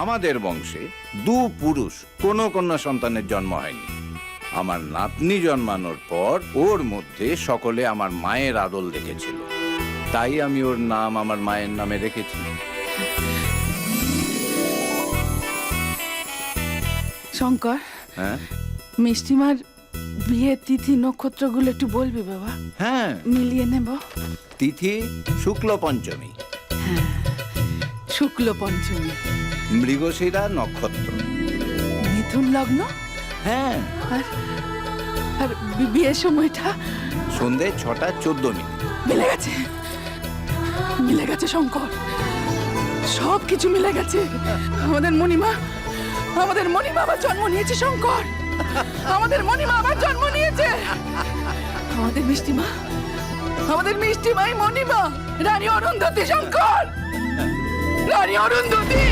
আমাদের বংশে দু পুরুষ কোনো কন্যা সন্তানের জন্ম হয়নি। আমার নাতনি জন্মানোর পর ওর মধ্যে সকলে আমার মায়ের আদল দেখেছিল। তাই আমি ওর নাম আমার মায়ের নামে রেখেছি। শঙ্কর হ্যাঁ? মিষ্টিমার বিয়ের তিথি নক্ষত্রগুলো একটু বলবি বাবা? হ্যাঁ। মিলিয়ে নেব। তিথি শুক্ল পঞ্চমী শুক্ল পঞ্চমী মৃগশিরা নক্ষত্র। মিথুন লগ্ন? হ্যাঁ। আর আর বিয়ের সময়টা? সন্ধে ছটা চোদ্দ মিনিট। মিলে গেছে। মিলে গেছে শঙ্কর। সব কিছু মিলে গেছে। আমাদের মণিমা আমাদের মণিমা আবার জন্ম নিয়েছে শঙ্কর। আমাদের মণিমা আবার জন্ম নিয়েছে। আমাদের মিষ্টিমা আমাদের মিষ্টিমাই মণিমা। রানী অরুন্ধতী শঙ্কর। রানী অরুন্ধতী।